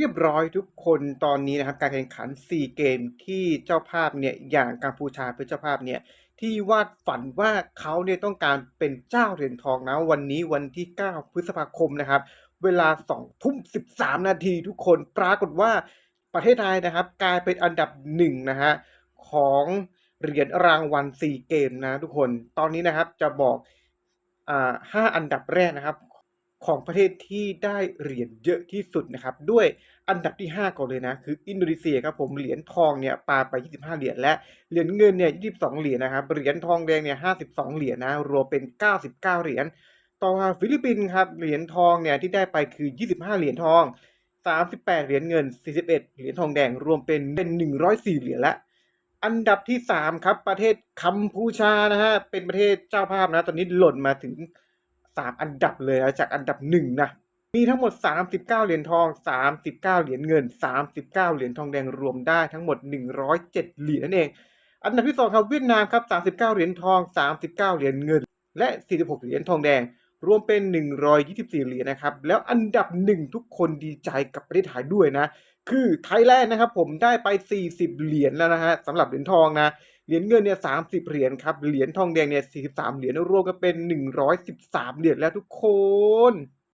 รียบร้อยทุกคนตอนนี้นะครับการแข่งขัน 4 เกมที่เจ้าภาพเนี่ยอย่างกัมพูชาเป็นเจ้าภาพเนี่ยที่วาดฝันว่าเขาเนี่ยต้องการเป็นเจ้าเหรียญทองนะวันนี้วันที่ 9 พฤษภาคมนะครับ เวลา2ทุ่ม 13 นาทีทุกคนปรากฏว่าประเทศไทยนะครับ กลายเป็นอันดับหนึ่งนะฮะของเหรียญรางวัล 4 เกมนะทุกคนตอนนี้นะครับจะบอกอ่าห้าอันดับแรกนะครับ ของประเทศที่ได้เหรียญเยอะที่สุดนะครับ ด้วยอันดับที่ 5 ก่อนเลยนะ คืออินโดนีเซียครับผมเหรียญทองเนี่ยปาไป 25 เหรียญและเหรียญเงินเนี่ย 22 เหรียญนะครับเหรียญทองแดงเนี่ย 52 เหรียญนะรวมเป็น 99 เหรียญต่อมาฟิลิปปินส์ครับเหรียญทองเนี่ยที่ได้ไปคือ 25 เหรียญทอง 38 เหรียญเงิน 41 เหรียญทองแดงรวมเป็นเป็น 104 เหรียญละอันดับที่ 3 ครับประเทศกัมพูชานะฮะเป็นประเทศเจ้าภาพนะตอนนี้หล่นมาถึง 3อันดับเลยนะจากอันดับ1นะมีทั้งหมด 39 เหรียญทอง 39 เหรียญเงิน 39 เหรียญทองแดงรวมได้ทั้งหมด 107 เหรียญนั่นเอง อันดับที่2ครับเวียดนามครับ 39 เหรียญทอง 39 เหรียญเงิน และ 46 เหรียญทองแดง รวมเป็น 124 เหรียญนะครับ แล้วอันดับหนึ่งทุกคนดีใจกับประเทศไทยด้วยนะ คือไทยแลนด์นะครับผมได้ไป 40 เหรียญแล้วนะฮะสำหรับเหรียญทองนะ เหรียญเงินเนี่ยสาเหรียญครับ เหรียญทองแดงเนี่ย43 เหรียญรวมกันเป็น 113 เหรียญแล้วทุกคน